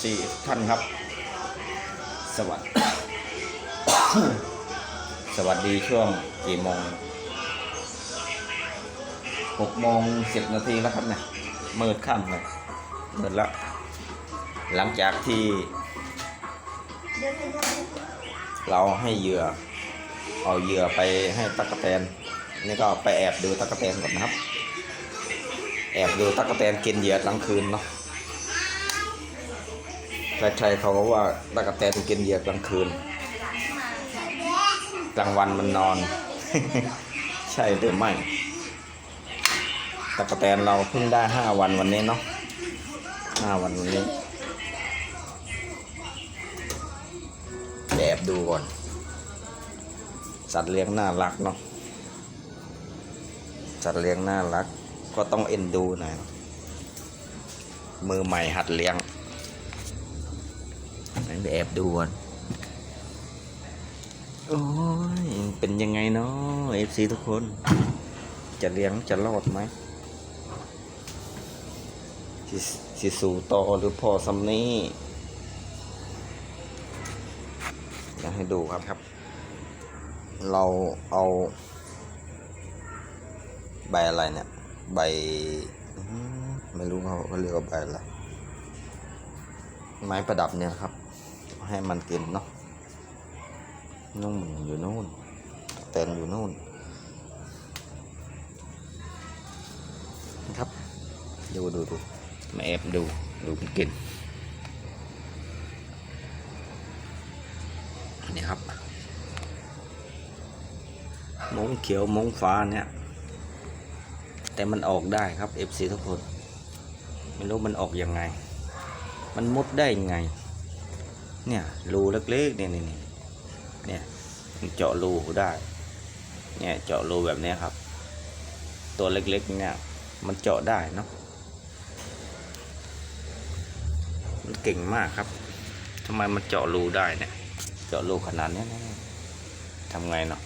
FC ท่านครับ สวัสดีสวัสดีช่วงกี่โมงหกโมงสิบนาทีแล้วครับเนี่ยมืดค่ำเลยมืดล้วหลังจากที่เราให้เหยื่อ เอาเหยื่อไปให้ตั๊กแตน นี่ก็ไปแอบดูตั๊กแตนก่อนนะครับ แอบดูตั๊กแตนกินเหยื่อกลางคืนเนาะ ใครๆเขาก็ว่าตั๊กแตนกินเหยื่อกลางคืน กลางวันมันนอน ใช่หรือไม่ตั๊กแตนเราเพิ่งได้ห้าวันวันนี้เนาะห้าวันวันนี้แอบดูก่อน สัตว์เลี้ยงน่ารักเนาะสัตว์เลี้ยงน่ารัก ก็ต้องเอ็นดูหน่อยมือใหม่หัดเลี้ยง ไปแอบดูก่อนโอ้ยเป็นยังไงเนาะเอฟซีทุกคน จะเลี้ยงจะรอดไหมสิสิสู่ต่อหรือพอสำนี้อยากให้ดูครับครับ เราเอาใบอะไรเนี่ย ใบ ไม่รู้เขาเขาเรียกว่าใบอะไรไม้ประดับเนี่ยครับ ให้มันกินเนาะนุ่มอยู่นู่นแตนอยู่นู่นครับ ดูดูดูมาแอบดู ดูมันกินนี่ครับมงเขียวมงฟ้าเนี่ย แต่มันออกได้ครับ FC ทุกคน ไม่รู้มันออกยังไง มันมุดได้ยังไง เนี่ยรูเล็กๆเนี่ยนี่นี่เนี่ยเจาะรูได้ เนี่ยเจาะรูแบบนี้ครับ ตัวเล็กๆเนี่ยมันเจาะได้เนาะมันเก่งมากครับทำไมมันเจาะรูได้เนี่ย เจาะรูขนาดนี้ทำไงเนาะ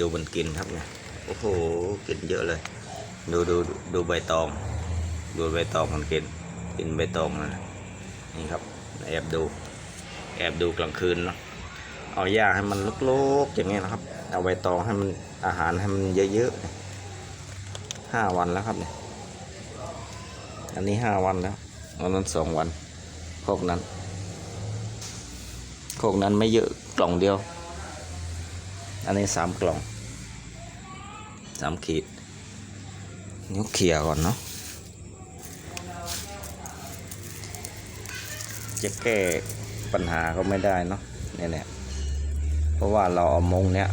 ดูมันกินครับเนี่ยโอ้โหกินเยอะเลย ดูดูดูใบตอง ดูใบตองมันกิน กินใบตองนะนี่ครับ แอบดู แอบดูกลางคืนเนาะเอาหญ้าให้มันลุกๆอย่างเงี้ยนะครับ เอาใบตองให้มันอาหารให้มันเยอะๆห้าวันแล้วครับเนี่ยอันนี้ห้าวันแล้วอันนั้นสองวันโคกนั้นโคกนั้นไม่เยอะกล่องเดียว อันนี้สามกล่องสามขีด นิ้วเขี่ยก่อนเนาะจะแก้ปัญหาก็ไม่ได้เนาะเนี่ยเนี่ยเพราะว่าเราเอามงเนี้ย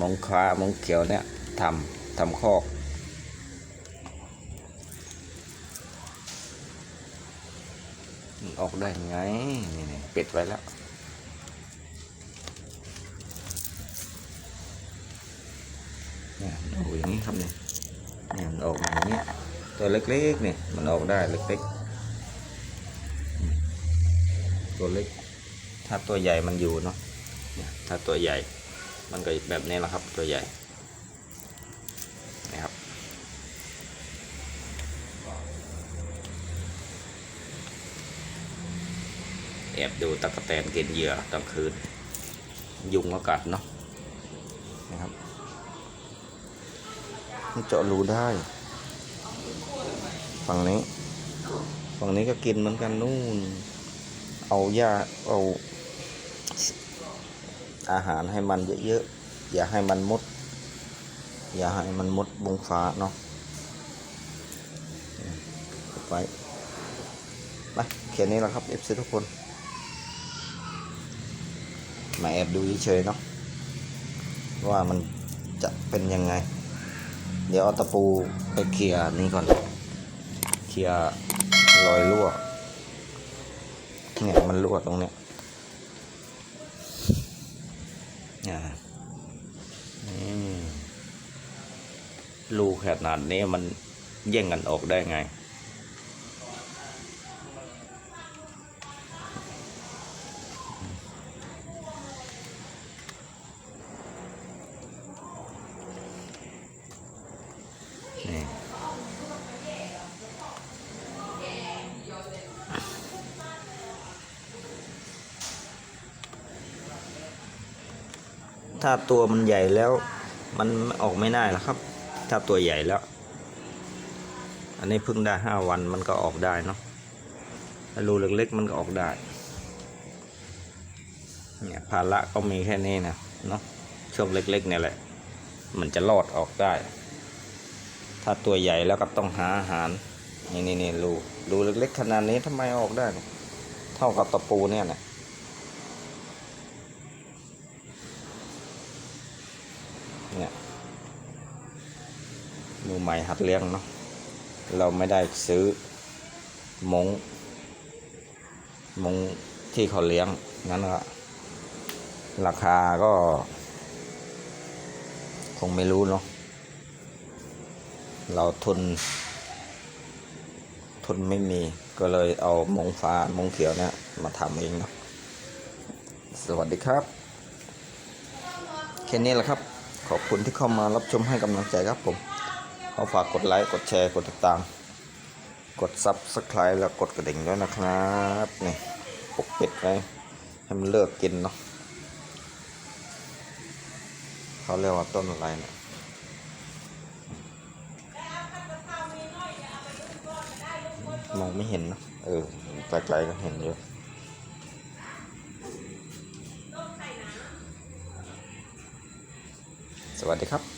มงค้ามงเขียวเนี้ยทำทำคอกออกได้ไงนี่นี่ปิดไว้แล้ว เนี่ยมันออกอย่างนี้ครับเนี่ยเนี่ยมันออกอย่างนี้ตัวเล็กๆเนี่ยมันออกได้เล็กๆตัวเล็ก ถ้าตัวใหญ่มันอยู่เนาะเนี่ยถ้าตัวใหญ่มันก็แบบนี้แหละครับตัวใหญ่นะครับแอบดูตะกะแตนกินเหยื่อกลางคืน ยุงก็กัดเนาะนะครับ เจาะรูได้ ฝั่งนี้ ฝั่งนี้ก็กินเหมือนกันนู่น เอาหญ้าเอาอาหารให้มันเยอะๆ อย่าให้มันมด อย่าให้มันมดบงฟ้าเนาะอืมเก็บไว้ไปแค่นี้แหละครับเอฟซีทุกคน มาแอบดูเฉยๆเนาะว่ามันจะเป็นยังไง เดี๋ยวเอาตะปูไปเคลียร์นี่ก่อน เคลียร์รอยรั่ว เนี่ยมันรั่วตรงเนี้ยเนี่ยนี่รูขนาดนี้มันแย่งกันออกได้ไง นี่ ถ้าตัวมันใหญ่แล้ว มันออกไม่ได้แล้วครับ ถ้าตัวใหญ่แล้ว อันนี้เพิ่งได้ห้าวันมันก็ออกได้เนาะถ้ารูเล็กๆมันก็ออกได้เนี่ยภาระก็มีแค่นี้นะเนาะช่วงเล็กๆเนี่ยแหละ มันจะรอดออกได้ ถ้าตัวใหญ่แล้วก็ต้องหาอาหารนี่นี่นี่รูรูเล็กๆขนาดนี้ทำไมออกได้เนี่ยเท่ากับตะปูเนี่ยนะ เนี่ยมือใหม่หัดเลี้ยงเนาะเราไม่ได้ซื้อมงมงที่เขาเลี้ยงนั้นก็ราคาก็ คงไม่รู้เนาะเราทุน ทุนไม่มีก็เลยเอามงฟ้ามงเขียวเนี่ย มาทำเองเนาะสวัสดีครับ แค่นี้แหละครับ ขอบคุณที่เข้ามารับชมให้กำลังใจครับผมขอฝากกดไลค์กดแชร์กดติดตาม กดซับสไคร b e แล้วกดกระดิ่งด้วยนะครับนี่ปกเป็ดไว้ให้มันเลิกกินเนาะเขาเรียกว่าต้นอะไรเนี่ยมองไม่เห็นนะเออไกลๆก็เห็นอยู่ส วัสดีครับ